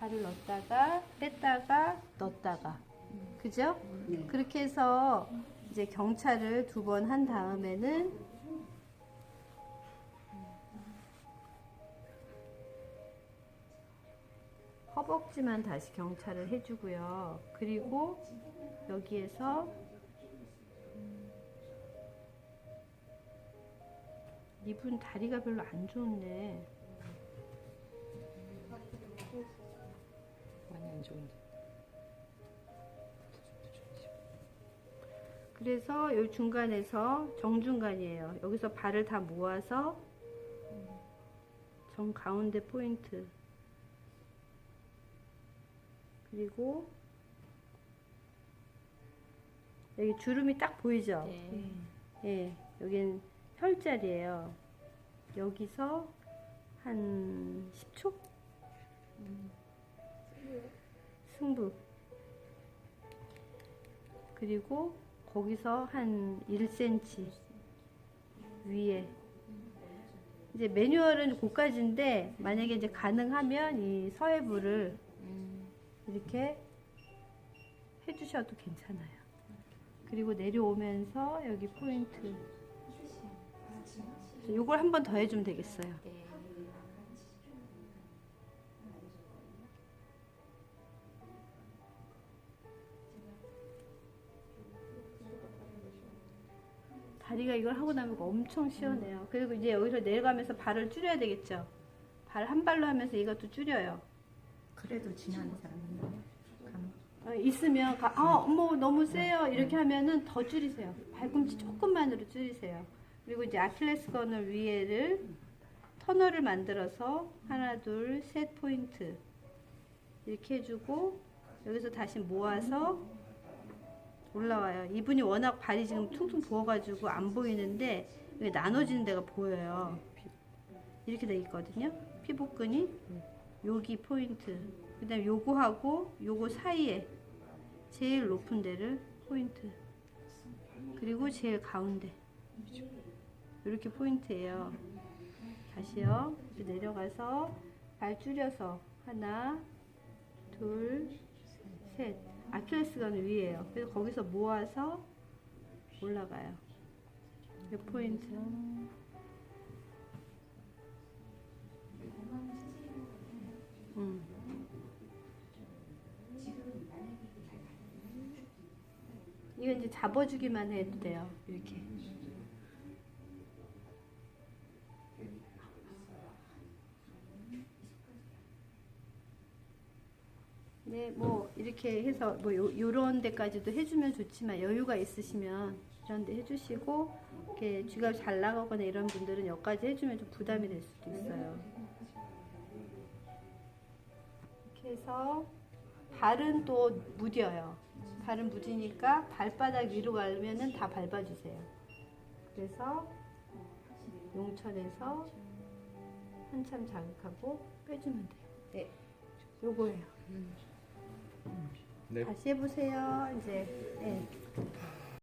발을 넣었다가 뺐다가 넣었다가 그죠? 네. 그렇게 해서 이제 경찰을 두 번 한 다음에는 허벅지만 다시 경찰을 해주고요. 그리고 여기에서 이분 다리가 별로 안 좋네. 안 좋은데. 그래서 이 중간에서 정중간이에요. 여기서 발을 다 모아서 정 가운데 포인트. 그리고 여기 주름이 딱 보이죠? 네. 예, 여긴 혈자리예요. 여기서 한 10초? 승부. 그리고 거기서 한 1cm 위에. 이제 매뉴얼은 고까지인데 만약에 이제 가능하면 이 서해부를 이렇게 해주셔도 괜찮아요. 그리고 내려오면서 여기 포인트. 요걸 한 번 더 해주면 되겠어요. 다리가 이걸 하고 나면 엄청 시원해요. 그리고 이제 여기서 내려가면서 발을 줄여야 되겠죠. 발 한 발로 하면서 이것도 줄여요. 그래도 지나는 사람 있나요? 감. 어, 있으면 가, 아, 어머 너무 세요 이렇게 하면은 더 줄이세요. 발꿈치 조금만으로 줄이세요. 그리고 이제 아킬레스건을 위에를 터널을 만들어서 하나 둘 셋 포인트 이렇게 해주고 여기서 다시 모아서 올라와요. 이분이 워낙 발이 지금 퉁퉁 부어가지고 안 보이는데 이게 나눠지는 데가 보여요. 이렇게 돼 있거든요. 피복근이 여기 포인트. 그 다음 요거하고 요거 사이에 제일 높은 데를 포인트. 그리고 제일 가운데. 이렇게 포인트예요. 다시요. 내려가서 발 줄여서 하나, 둘, 셋. 아킬레스건은 위에요. 그래서 거기서 모아서 올라가요. 이 포인트. 음. 이거 이제 잡아주기만 해도 돼요. 이렇게. 네, 뭐 이렇게 해서 뭐 요, 요런 데까지도 해주면 좋지만 여유가 있으시면 이런 데 해주시고 이렇게 쥐가 잘 나가거나 이런 분들은 여기까지 해주면 좀 부담이 될 수도 있어요. 이렇게 해서 발은 또 무뎌요. 발은 무디니까 발바닥 위로 가면은 다 밟아주세요. 그래서 용천에서 한참 자극하고 빼주면 돼요. 네. 요거예요. 네. 다시 해보세요. 이제 네.